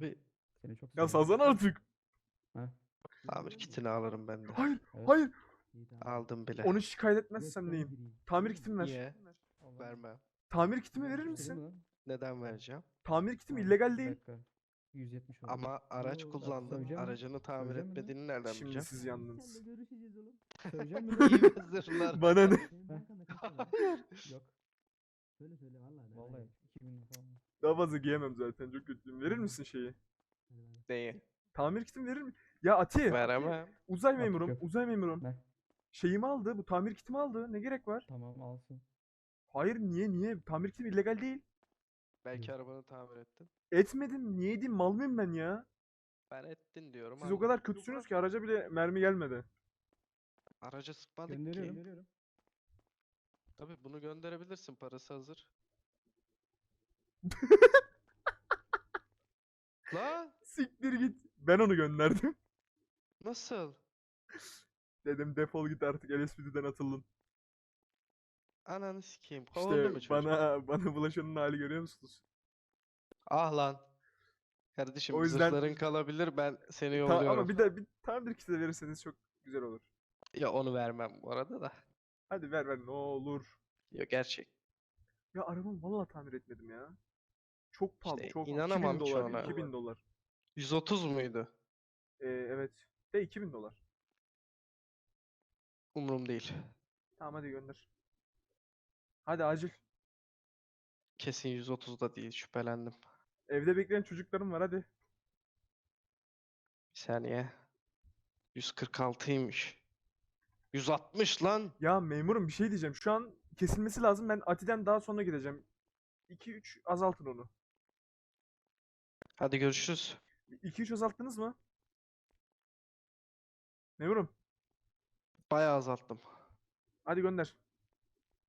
Abi Seni çok Ya seviyorum. salsana artık. Ha? tamir kitini alırım ben de. Hayır, Evet. hayır. Aldım bile. Onu şikayet etmezsem neyim? Tamir kitimi ver. Niye? Vermem. Tamir kitimi verir misin? mi? Neden vereceğim? Tamir kitim illegal değil. dakika. 170 oldu. Ama araç Oo, kullandın. söyleyeceğim mi? Aracını tamir Söyleyeceğim mi etmediğini nereden Şimdi bileceğim? siz yandınız. Senle görüşeceğiz oğlum. Söyleyeceğim mi? İyi zırhlar. Bana ne? Kaç var? Yok. Söyle söyle vallahi. Vallahi 2000 falan. Daha fazla giyemem zaten çok kötüyüm. Verir misin şeyi? Ver. Neyi? Tamir kitimi verir mi? Ya Ati. Veremem. Uzay memurum. yok. Uzay memurum. Ver. Şeyimi aldı. Bu tamir kitimi aldı. Ne gerek var? Tamam alsın. Hayır niye niye? Tamir kitim illegal değil. Belki arabanı tamir ettin. Etmedim. Niye edeyim? Mal mıyım ben ya? Ben ettin diyorum. Siz o kadar kötüsünüz ki araca bile mermi gelmedi. Araca sıkmadık ki. Gönderiyorum. Tabii bunu gönderebilirsin. Parası hazır. La Siktir git. Ben onu gönderdim. nasıl? Dedim defol git artık LSPD'den atıldın. Ananı sikeyim. Kovuldu mu İşte çocuk? bana bana bulaşanın hali görüyor musunuz? Ah lan. Kardeşim O yüzden- zırhların kalabilir ben seni Ta- yolluyorum. ama bir de bir tamir kiti de verirseniz çok güzel olur. Ya onu vermem bu arada da. Hadi ver ver ne olur. Ya gerçek. Ya arabamı vallahi tamir etmedim ya. Çok pahalı, İşte çok. inanamam 2000 şu dolar, ana. 2000 dolar. 130 muydu? Ee, evet. De 2000 dolar. Umurum değil. Tamam hadi gönder. Hadi acil. Kesin 130 da değil şüphelendim. Evde bekleyen çocuklarım var hadi. Bir saniye. 146'ymış. 160 lan. Ya memurum bir şey diyeceğim. Şu an kesilmesi lazım. Ben Ati'den daha sonra gideceğim. 2-3 azaltın onu. Hadi görüşürüz. 2-3 azalttınız mı? Memurum Bayağı azalttım. hadi gönder.